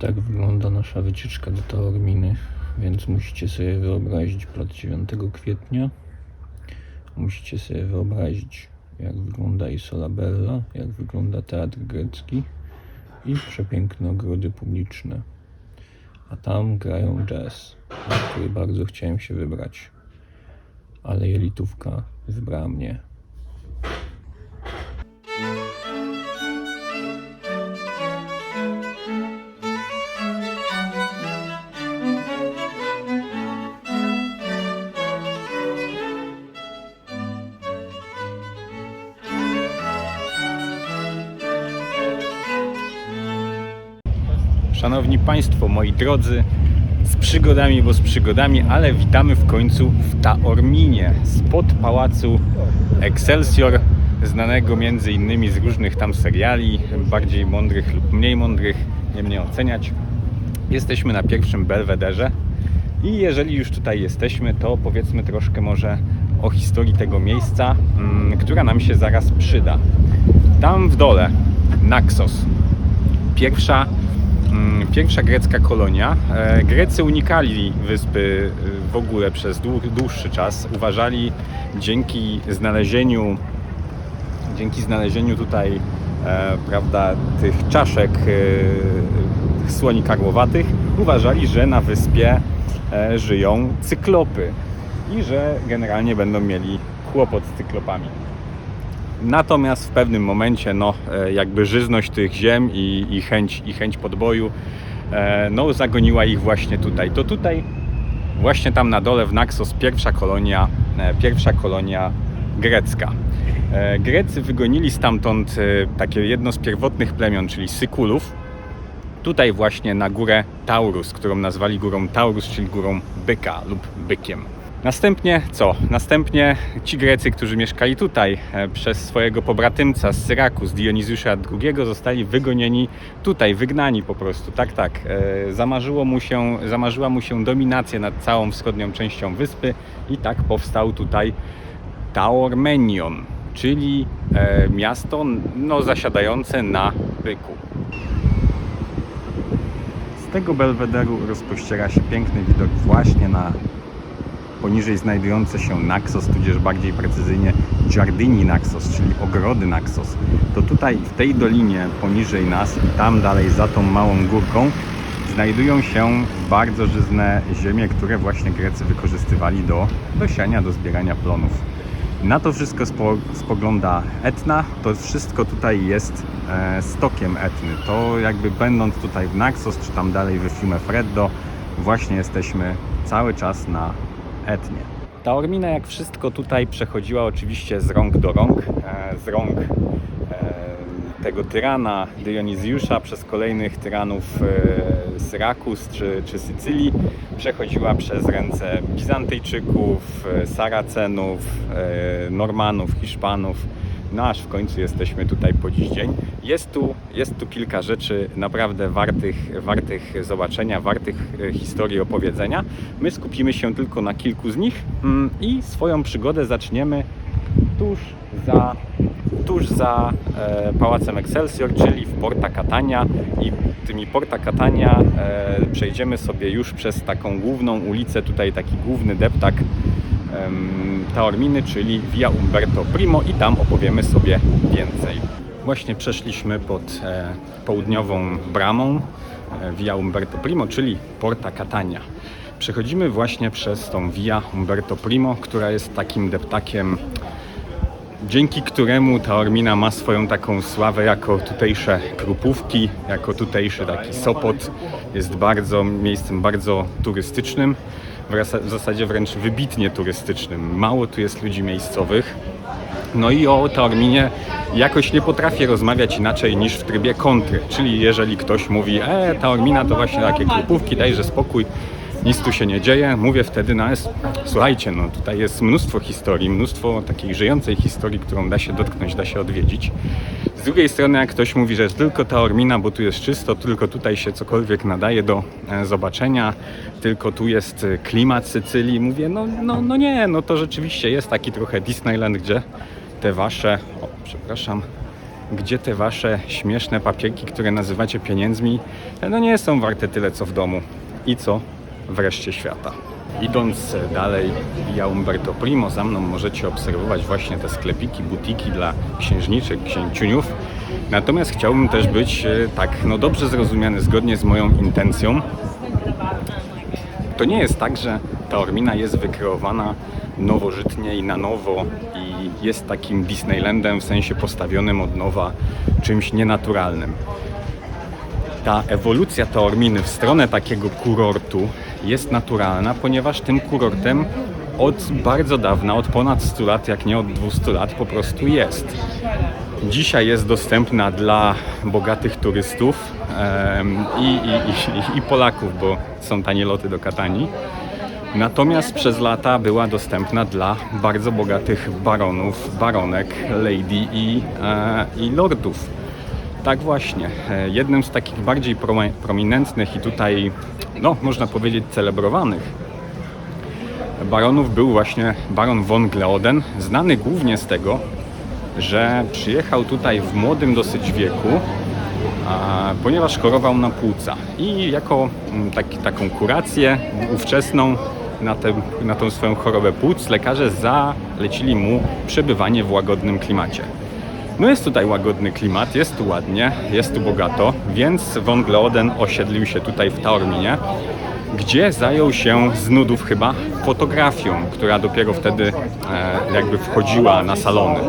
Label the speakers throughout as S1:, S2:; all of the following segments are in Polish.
S1: tak wygląda nasza wycieczka do Taorminy, więc musicie sobie wyobrazić plac 9 kwietnia. Musicie sobie wyobrazić, jak wygląda Isola Bella, jak wygląda teatr grecki i przepiękne ogrody publiczne. A tam grają jazz, na który bardzo chciałem się wybrać. Ale jelitówka wybrała mnie.
S2: Szanowni Państwo, moi drodzy, z przygodami, bo z przygodami, ale witamy w końcu w Taorminie, spod pałacu Excelsior, znanego między innymi z różnych tam seriali, bardziej mądrych lub mniej mądrych, nie mnie oceniać. Jesteśmy na pierwszym belwederze i jeżeli już tutaj jesteśmy, to powiedzmy troszkę może o historii tego miejsca, mm, która nam się zaraz przyda. Tam w dole Naxos, pierwsza Pierwsza grecka kolonia. E, Grecy unikali wyspy e, w ogóle przez dłu- dłuższy czas. Uważali dzięki znalezieniu dzięki znalezieniu tutaj e, prawda, tych czaszek e, słoni karłowatych uważali, że na wyspie żyją cyklopy i że generalnie będą mieli kłopot z cyklopami. Natomiast w pewnym momencie, no, e, jakby żyzność tych ziem i, i, chęć, i chęć podboju, e, no, zagoniła ich właśnie tutaj. To tutaj, właśnie tam na dole w Naxos, pierwsza kolonia, e, pierwsza kolonia grecka. Grecy wygonili stamtąd takie jedno z pierwotnych plemion, czyli Sykulów, tutaj właśnie na górę Taurus, którą nazwali górą Taurus, czyli górą byka lub bykiem. Następnie co? Następnie ci Grecy, którzy mieszkali tutaj e, przez swojego pobratymca z Syraku, z Dionizjusza II, zostali wygonieni tutaj, wygnani po prostu. Tak, tak. E, Zamarzyło mu się, zamarzyła mu się dominacja nad całą wschodnią częścią wyspy i tak powstał tutaj Taormenion, czyli e, miasto no, zasiadające na byku. Z tego belwederu rozpościera się piękny widok właśnie na poniżej znajdujące się Naxos, tudzież bardziej precyzyjnie Giardini Naxos, czyli ogrody Naxos. To tutaj w tej dolinie poniżej nas i tam dalej za tą małą górką znajdują się bardzo żyzne ziemie, które właśnie Grecy wykorzystywali do, do siania, do zbierania plonów. Na to wszystko spo, spogląda Etna. To wszystko tutaj jest e, stokiem Etny. To jakby będąc tutaj w Naxos, czy tam dalej w Fiumefreddo, właśnie jesteśmy cały czas na Etnie. Ta Ormina, jak wszystko tutaj, przechodziła oczywiście z rąk do rąk. E, z rąk e, tego tyrana Dionizjusza przez kolejnych tyranów e, Syrakus czy, czy Sycylii. Przechodziła przez ręce Bizantyjczyków, Saracenów, Normanów, Hiszpanów. No aż w końcu jesteśmy tutaj po dziś dzień. Jest tu, jest tu kilka rzeczy naprawdę wartych, wartych zobaczenia, wartych e, historii opowiedzenia. My skupimy się tylko na kilku z nich mm, i swoją przygodę zaczniemy tuż za, tuż za e, Pałacem Excelsior, czyli w Porta Catania i tymi Porta Catania e, przejdziemy sobie już przez taką główną ulicę, tutaj taki główny deptak Taorminy, czyli Via Umberto Primo i tam opowiemy sobie więcej. Właśnie przeszliśmy pod e, południową bramą e, Via Umberto Primo, czyli Porta Catania. Przechodzimy właśnie przez tą Via Umberto Primo, która jest takim deptakiem dzięki któremu ta Ormina ma swoją taką sławę jako tutejsze krupówki, jako tutejszy taki Sopot. Jest bardzo miejscem bardzo turystycznym, w zasadzie wręcz wybitnie turystycznym. Mało tu jest ludzi miejscowych. No i o Taorminie jakoś nie potrafię rozmawiać inaczej niż w trybie kontry. Czyli jeżeli ktoś mówi, e, Taormina to właśnie takie krupówki, dajże spokój, nic tu się nie dzieje, mówię wtedy, no jest, słuchajcie, no tutaj jest mnóstwo historii, mnóstwo takiej żyjącej historii, którą da się dotknąć, da się odwiedzić. Z drugiej strony, jak ktoś mówi, że jest tylko Taormina, bo tu jest czysto, tylko tutaj się cokolwiek nadaje do e, zobaczenia, tylko tu jest e, klimat Sycylii, mówię, no, no, no nie, no to rzeczywiście jest taki trochę Disneyland, gdzie te wasze, o, przepraszam, gdzie te wasze śmieszne papierki, które nazywacie pieniędzmi, no nie są warte tyle co w domu. I co wreszcie świata. Idąc dalej via Umberto Primo, za mną możecie obserwować właśnie te sklepiki, butiki dla księżniczek, księciuniów. Natomiast chciałbym też być e, tak no dobrze zrozumiany zgodnie z moją intencją. To nie jest tak, że ta Ormina jest wykreowana nowożytnie i na nowo i jest takim Disneylandem w sensie postawionym od nowa, czymś nienaturalnym ta ewolucja Taorminy w stronę takiego kurortu jest naturalna, ponieważ tym kurortem od bardzo dawna, od ponad 100 lat, jak nie od 200 lat po prostu jest. Dzisiaj jest dostępna dla bogatych turystów i, i, i, i Polaków, bo są tanie loty do Katanii. Natomiast przez lata była dostępna dla bardzo bogatych baronów, baronek, lady i, e, i lordów. Tak właśnie. E, Jednym z takich bardziej promi- prominentnych i tutaj, no, można powiedzieć, celebrowanych baronów był właśnie baron von Gleoden, znany głównie z tego, że przyjechał tutaj w młodym dosyć wieku, ponieważ chorował na płuca. I jako mm, taki, taką kurację ówczesną na, tę, na tą swoją chorobę płuc lekarze zalecili mu przebywanie w łagodnym klimacie. No jest tutaj łagodny klimat, jest tu ładnie, jest tu bogato, więc von osiedlił się tutaj w Taorminie, gdzie zajął się z nudów chyba fotografią, która dopiero wtedy e, jakby wchodziła na salony.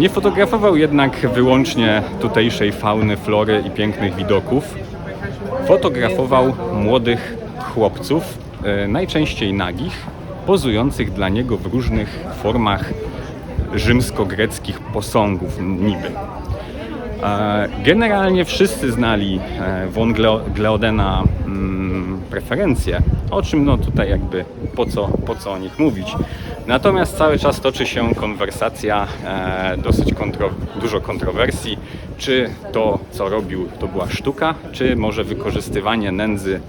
S2: Nie fotografował jednak wyłącznie tutejszej fauny, flory i pięknych widoków. Fotografował młodych chłopców, e, najczęściej nagich, pozujących dla niego w różnych formach rzymsko-greckich posągów niby. E, Generalnie wszyscy znali e, von Gleo- Gleodena mm, preferencje, o czym no tutaj jakby po co, po co o nich mówić. Natomiast cały czas toczy się konwersacja, e, dosyć kontro, dużo kontrowersji, czy to co robił to była sztuka, czy może wykorzystywanie nędzy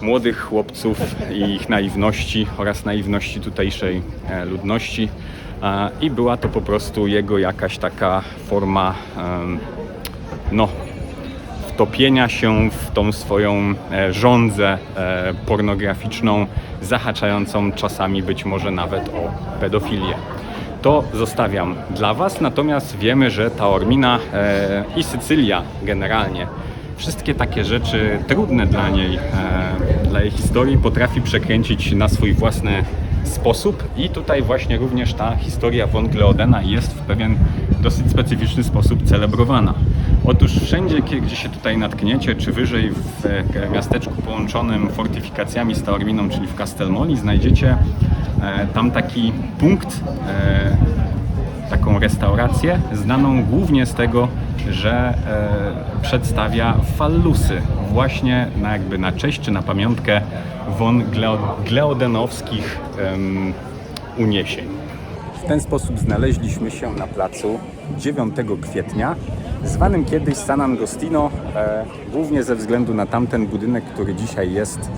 S2: młodych chłopców i ich naiwności oraz naiwności tutejszej ludności. E, I była to po prostu jego jakaś taka forma no, wtopienia się w tą swoją e, żądzę e, pornograficzną, zahaczającą czasami być może nawet o pedofilię. To zostawiam dla Was, natomiast wiemy, że Taormina e, i Sycylia generalnie wszystkie takie rzeczy trudne dla niej, e, dla jej historii potrafi przekręcić na swój własny sposób i tutaj właśnie również ta historia von Gleodena jest w pewien dosyć specyficzny sposób celebrowana. Otóż wszędzie, gdzie się tutaj natkniecie, czy wyżej w e, miasteczku połączonym fortyfikacjami z Taorminą, czyli w Castelmoli, znajdziecie e, tam taki punkt e, taką restaurację znaną głównie z tego, że e, przedstawia fallusy właśnie na jakby na cześć czy na pamiątkę von Gleo- Gleodenowskich uniesień. W ten sposób znaleźliśmy się na placu 9 kwietnia, zwanym kiedyś San Angostino, e, głównie ze względu na tamten budynek, który dzisiaj jest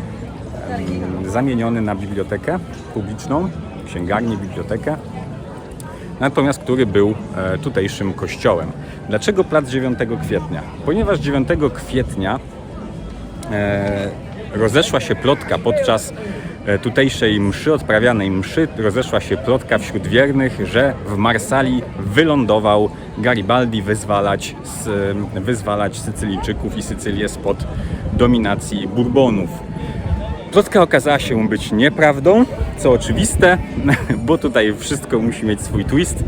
S2: zamieniony na bibliotekę publiczną, księgarnię, bibliotekę natomiast który był e, tutejszym kościołem. Dlaczego plac 9 kwietnia? Ponieważ 9 kwietnia e, rozeszła się plotka podczas e, tutejszej mszy, odprawianej mszy, rozeszła się plotka wśród wiernych, że w Marsali wylądował Garibaldi wyzwalać, z, wyzwalać Sycylijczyków i Sycylię spod dominacji Burbonów. Plotka okazała się być nieprawdą, co oczywiste, bo tutaj wszystko musi mieć swój twist.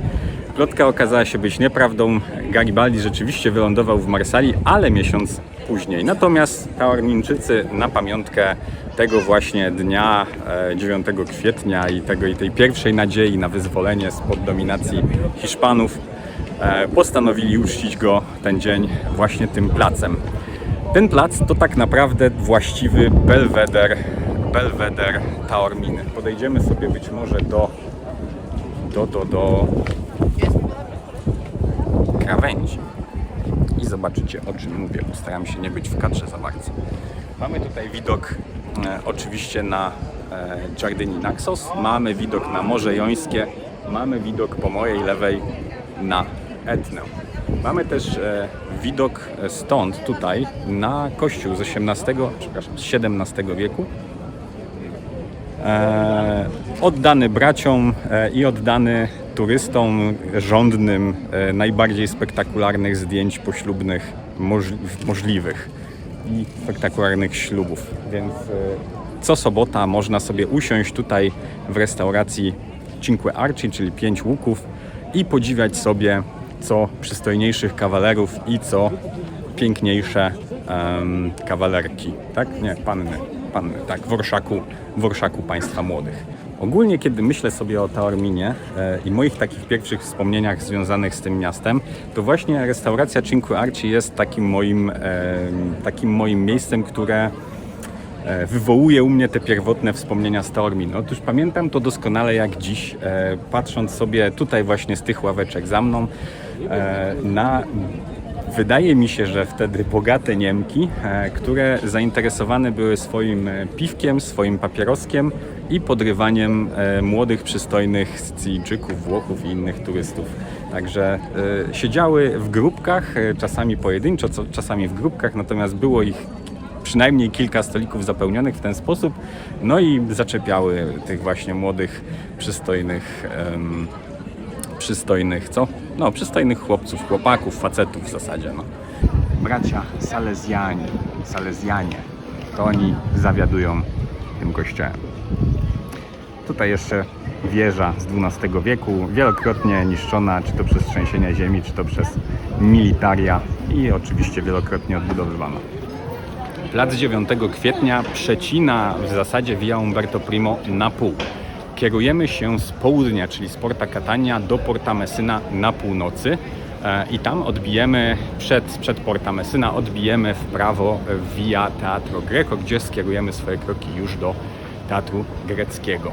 S2: Plotka okazała się być nieprawdą. Garibaldi rzeczywiście wylądował w Marsali, ale miesiąc później. Natomiast Taormińczycy na pamiątkę tego właśnie dnia e, 9 kwietnia i, tego, i tej pierwszej nadziei na wyzwolenie spod dominacji Hiszpanów e, postanowili uczcić go ten dzień właśnie tym placem. Ten plac to tak naprawdę właściwy belweder, belweder Taorminy. Podejdziemy sobie być może do, do, do, do krawędzi i zobaczycie o czym mówię. Postaram się nie być w kadrze za bardzo. Mamy tutaj widok e, oczywiście na e, Giardini Naxos, mamy widok na Morze Jońskie, mamy widok po mojej lewej na Etnę. Mamy też e, widok stąd, tutaj, na kościół z XVIII, XVII wieku. E, oddany braciom e, i oddany turystom żądnym e, najbardziej spektakularnych zdjęć poślubnych możli- możliwych i spektakularnych ślubów. Więc e, co sobota można sobie usiąść tutaj w restauracji Cinque Arci, czyli pięć łuków i podziwiać sobie co przystojniejszych kawalerów i co piękniejsze em, kawalerki, tak? Nie, panny, panny, tak, w orszaku, w orszaku państwa młodych. Ogólnie, kiedy myślę sobie o Taorminie e, i moich takich pierwszych wspomnieniach związanych z tym miastem, to właśnie restauracja Cinque Arci jest takim moim, em, takim moim miejscem, które e, wywołuje u mnie te pierwotne wspomnienia z Taorminy. Otóż pamiętam to doskonale jak dziś, e, patrząc sobie tutaj właśnie z tych ławeczek za mną e, na Wydaje mi się, że wtedy bogate Niemki, e, które zainteresowane były swoim e, piwkiem, swoim papieroskiem i podrywaniem e, młodych, przystojnych Sycylijczyków, Włochów i innych turystów. Także e, siedziały w grupkach, e, czasami pojedynczo, czasami w grupkach, natomiast było ich przynajmniej kilka stolików zapełnionych w ten sposób, no i zaczepiały tych właśnie młodych, przystojnych em, przystojnych, co? No, przystojnych chłopców, chłopaków, facetów w zasadzie, no. Bracia Salezjani, Salezjanie, to oni zawiadują tym kościołem. Tutaj jeszcze wieża z XII wieku, wielokrotnie niszczona, czy to przez trzęsienia ziemi, czy to przez militaria i oczywiście wielokrotnie odbudowywana. Plac 9 kwietnia przecina w zasadzie Via Umberto Primo na pół. Kierujemy się z południa, czyli z Porta Catania do Porta Messina na północy e, i tam odbijemy, przed, przed Porta Messina odbijemy w prawo Via Teatro Greco, gdzie skierujemy swoje kroki już do Teatru Greckiego.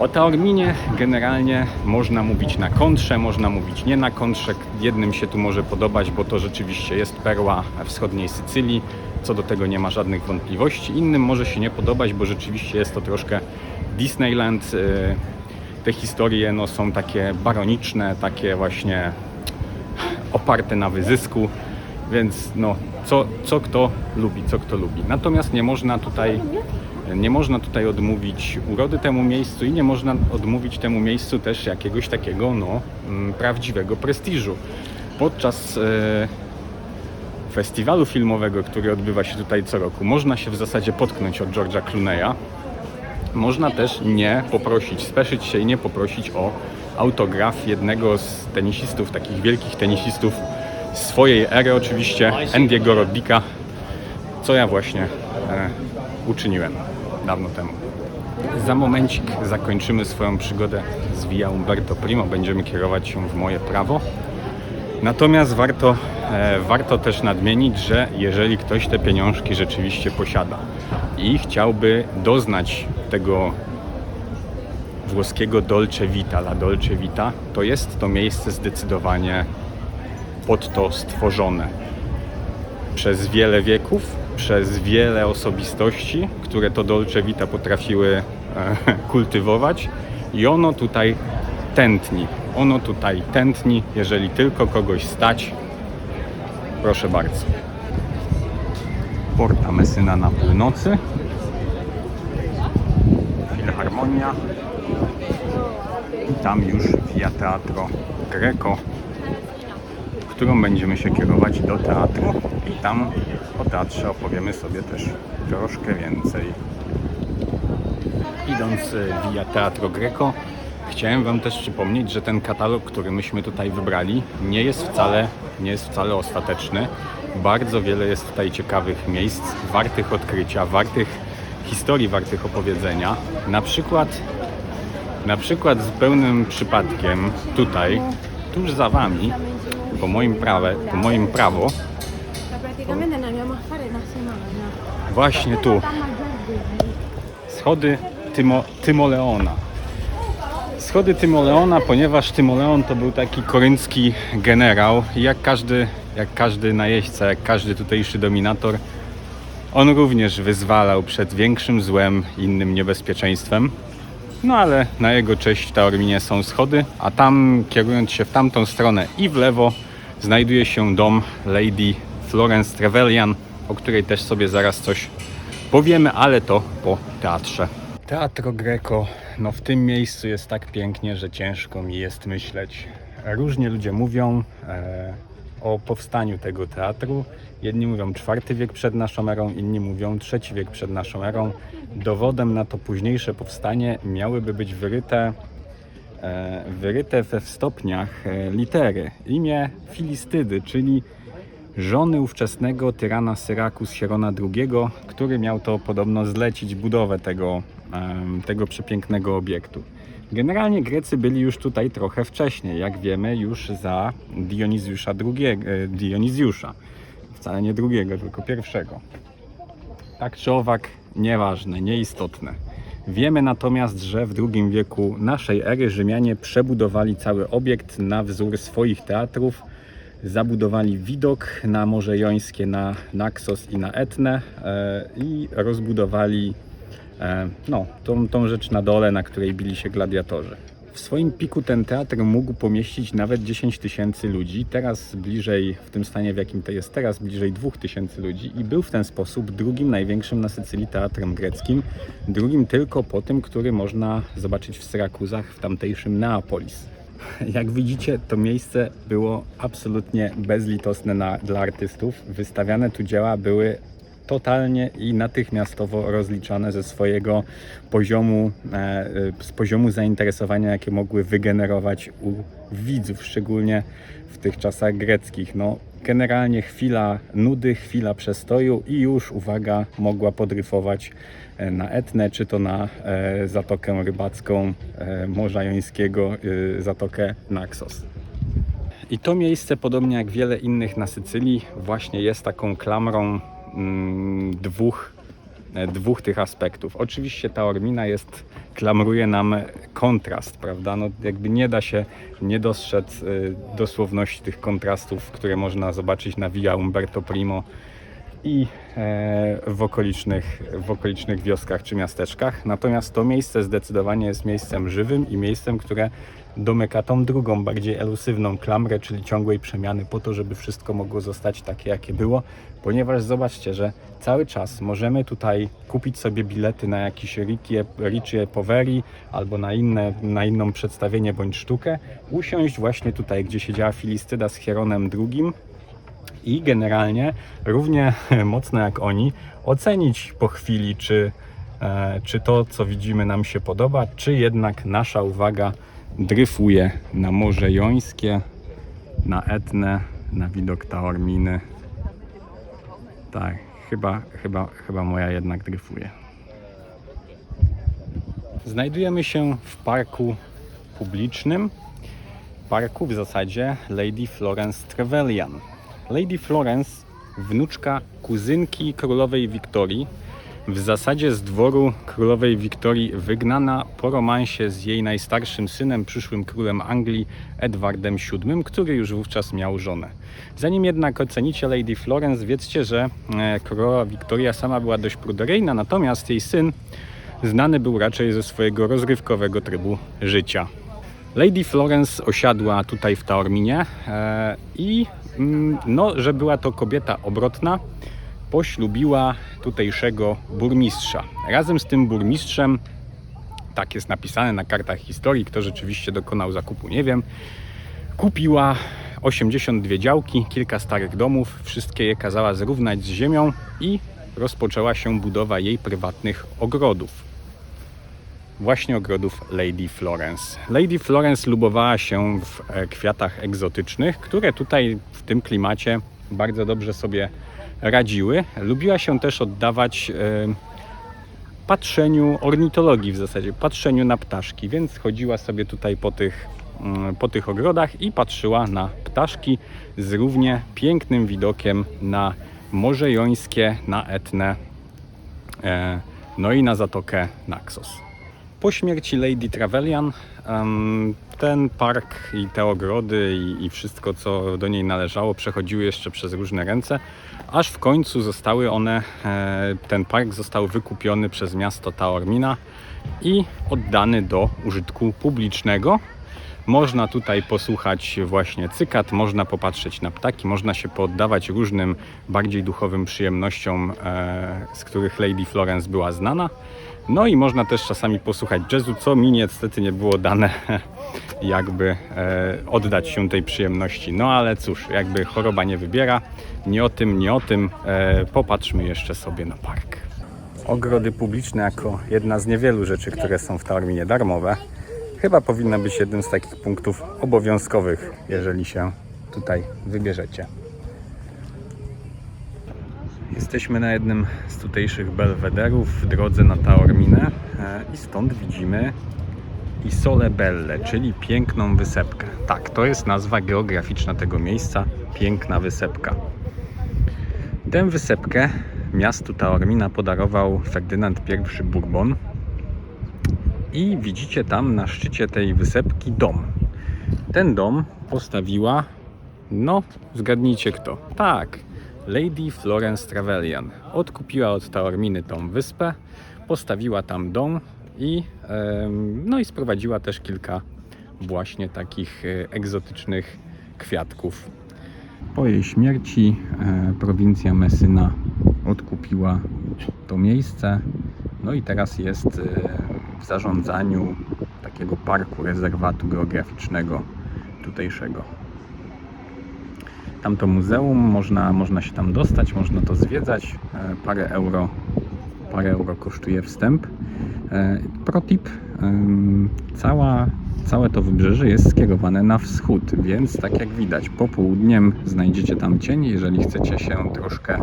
S2: O Taorminie generalnie można mówić na kontrze, można mówić nie na kontrze. Jednym się tu może podobać, bo to rzeczywiście jest perła wschodniej Sycylii. Co do tego nie ma żadnych wątpliwości. Innym może się nie podobać, bo rzeczywiście jest to troszkę Disneyland. Yy, Te historie no, są takie baroniczne, takie właśnie oparte na wyzysku, więc no, co, co kto lubi, co kto lubi. Natomiast nie można tutaj nie można tutaj odmówić urody temu miejscu i nie można odmówić temu miejscu też jakiegoś takiego no, mm, prawdziwego prestiżu. Podczas e, festiwalu filmowego, który odbywa się tutaj co roku, można się w zasadzie potknąć od George'a Clooney'a. Można też nie poprosić, speszyć się i nie poprosić o autograf jednego z tenisistów, takich wielkich tenisistów swojej ery oczywiście, Andy'ego Roddicka, co ja właśnie e, uczyniłem dawno temu. Za momencik zakończymy swoją przygodę z Via Umberto Primo, będziemy kierować się w moje prawo. Natomiast warto, e, warto też nadmienić, że jeżeli ktoś te pieniążki rzeczywiście posiada i chciałby doznać tego włoskiego Dolce Vita, La Dolce Vita, to jest to miejsce zdecydowanie pod to stworzone przez wiele wieków, przez wiele osobistości, które to Dolce Vita potrafiły e, kultywować i ono tutaj tętni. Ono tutaj tętni, jeżeli tylko kogoś stać. Proszę bardzo. Porta Messyna na północy. Filharmonia. I tam już Via Teatro Greco którą będziemy się kierować do teatru i tam o teatrze opowiemy sobie też troszkę więcej. Idąc e, via Teatro Greco, chciałem Wam też przypomnieć, że ten katalog, który myśmy tutaj wybrali, nie jest wcale, nie jest wcale ostateczny. Bardzo wiele jest tutaj ciekawych miejsc, wartych odkrycia, wartych historii, wartych opowiedzenia. Na przykład, na przykład zupełnym przypadkiem tutaj, tuż za Wami, po moim, prawe, po moim prawo, właśnie tu, schody Tymo, Tymoleona. Schody Tymoleona, ponieważ Tymoleon to był taki koryncki generał i jak każdy, jak każdy najeźdźca, jak każdy tutejszy dominator, on również wyzwalał przed większym złem, innym niebezpieczeństwem. No ale na jego cześć w Taorminie są schody, a tam kierując się w tamtą stronę i w lewo, znajduje się dom Lady Florence Trevelyan, o której też sobie zaraz coś powiemy, ale to po teatrze. Teatro Greco, no w tym miejscu jest tak pięknie, że ciężko mi jest myśleć. Różnie ludzie mówią e, o powstaniu tego teatru. Jedni mówią IV wiek przed naszą erą, inni mówią III wiek przed naszą erą. Dowodem na to późniejsze powstanie miałyby być wyryte e, wyryte we stopniach e, litery. Imię Filistydy, czyli żony ówczesnego tyrana Syrakus Hierona II, który miał to podobno zlecić budowę tego, tego przepięknego obiektu. Generalnie Grecy byli już tutaj trochę wcześniej, jak wiemy, już za Dionizjusza II, e, Dionizjusza. Wcale nie drugiego, tylko pierwszego. Tak czy owak, nieważne, nieistotne. Wiemy natomiast, że w II wieku naszej ery Rzymianie przebudowali cały obiekt na wzór swoich teatrów. Zabudowali widok na Morze Jońskie, na Naxos i na Etnę e, i rozbudowali no, tą, tą rzecz na dole, na której bili się gladiatorzy. W swoim piku ten teatr mógł pomieścić nawet 10 tysięcy ludzi. Teraz bliżej, w tym stanie w jakim to jest teraz, bliżej 2 tysięcy ludzi i był w ten sposób drugim największym na Sycylii teatrem greckim. Drugim tylko po tym, który można zobaczyć w Syrakuzach, w tamtejszym Neapolis. Jak widzicie, to miejsce było absolutnie bezlitosne na, dla artystów. Wystawiane tu dzieła były totalnie i natychmiastowo rozliczane ze swojego poziomu, e, e, z poziomu zainteresowania, jakie mogły wygenerować u widzów, szczególnie w tych czasach greckich. No, generalnie chwila nudy, chwila przestoju i już, uwaga, mogła podryfować e, na Etnę, czy to na Zatokę Rybacką Morza Jońskiego, Zatokę Naxos. I to miejsce, podobnie jak wiele innych na Sycylii, właśnie jest taką klamrą dwóch, e, dwóch tych aspektów. Oczywiście ta Ormina jest, klamruje nam kontrast, prawda? No, jakby nie da się nie dostrzec y, dosłowności tych kontrastów, które można zobaczyć na Via Umberto Primo i e, w, okolicznych, w okolicznych wioskach czy miasteczkach. Natomiast to miejsce zdecydowanie jest miejscem żywym i miejscem, które domyka tą drugą, bardziej elusywną klamrę, czyli ciągłej przemiany po to, żeby wszystko mogło zostać takie, jakie było. Ponieważ zobaczcie, że cały czas możemy tutaj kupić sobie bilety na jakiś Ricci Poveri albo na, inne, na inną przedstawienie bądź sztukę, usiąść właśnie tutaj, gdzie siedziała Filistyda z Hieronem II, i generalnie równie mocno jak oni ocenić po chwili, czy, e, czy to, co widzimy, nam się podoba, czy jednak nasza uwaga dryfuje na Morze Jońskie, na Etnę, na widok Taorminy. Tak, chyba, chyba, chyba moja jednak dryfuje. Znajdujemy się w parku publicznym, parku w zasadzie Lady Florence Trevelyan. Lady Florence, wnuczka kuzynki królowej Wiktorii, w zasadzie z dworu królowej Wiktorii wygnana po romansie z jej najstarszym synem, przyszłym królem Anglii, Edwardem VII, który już wówczas miał żonę. Zanim jednak ocenicie Lady Florence, wiedzcie, że e, królowa Wiktoria sama była dość pruderyjna, natomiast jej syn znany był raczej ze swojego rozrywkowego trybu życia. Lady Florence osiadła tutaj w Taorminie e, i mm, no, że była to kobieta obrotna, poślubiła tutejszego burmistrza. Razem z tym burmistrzem, tak jest napisane na kartach historii, kto rzeczywiście dokonał zakupu, nie wiem, kupiła 82 działki, kilka starych domów, wszystkie je kazała zrównać z ziemią i rozpoczęła się budowa jej prywatnych ogrodów właśnie ogrodów Lady Florence. Lady Florence lubowała się w e, kwiatach egzotycznych, które tutaj w tym klimacie bardzo dobrze sobie radziły. Lubiła się też oddawać e, patrzeniu ornitologii w zasadzie, patrzeniu na ptaszki, więc chodziła sobie tutaj po tych, mm, po tych ogrodach i patrzyła na ptaszki z równie pięknym widokiem na Morze Jońskie, na Etnę, e, no i na Zatokę Naxos. Po śmierci Lady Trevelyan em, ten park i te ogrody i, i wszystko, co do niej należało, przechodziły jeszcze przez różne ręce, aż w końcu zostały one, e, ten park został wykupiony przez miasto Taormina i oddany do użytku publicznego. Można tutaj posłuchać właśnie cykat, można popatrzeć na ptaki, można się poddawać różnym bardziej duchowym przyjemnościom, e, z których Lady Florence była znana. No i można też czasami posłuchać jazzu, co mi niestety nie było dane, jakby e, oddać się tej przyjemności. No ale cóż, jakby choroba nie wybiera, nie o tym, nie o tym. E, popatrzmy jeszcze sobie na park. Ogrody publiczne jako jedna z niewielu rzeczy, które są w Taorminie darmowe, chyba powinna być jednym z takich punktów obowiązkowych, jeżeli się tutaj wybierzecie. Jesteśmy na jednym z tutejszych belwederów w drodze na Taorminę e, i stąd widzimy Isole Belle, czyli piękną wysepkę. Tak, to jest nazwa geograficzna tego miejsca, piękna wysepka. Tę wysepkę miastu Taormina podarował Ferdynand I Bourbon i widzicie tam na szczycie tej wysepki dom. Ten dom postawiła, no zgadnijcie kto. Tak, Lady Florence Trevelyan. Odkupiła od Taorminy tą wyspę, postawiła tam dom i, no i sprowadziła też kilka właśnie takich e, egzotycznych kwiatków. Po jej śmierci e, prowincja Messyna odkupiła to miejsce. No i teraz jest e, w zarządzaniu takiego parku, rezerwatu geograficznego tutejszego. Tamto muzeum, można, można się tam dostać, można to zwiedzać. E, Parę euro, parę euro kosztuje wstęp. E, Protip, cała, całe to wybrzeże jest skierowane na wschód, więc tak jak widać, popołudniem znajdziecie tam cień. Jeżeli chcecie się troszkę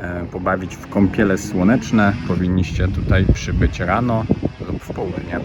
S2: e, pobawić w kąpiele słoneczne, powinniście tutaj przybyć rano lub w południe.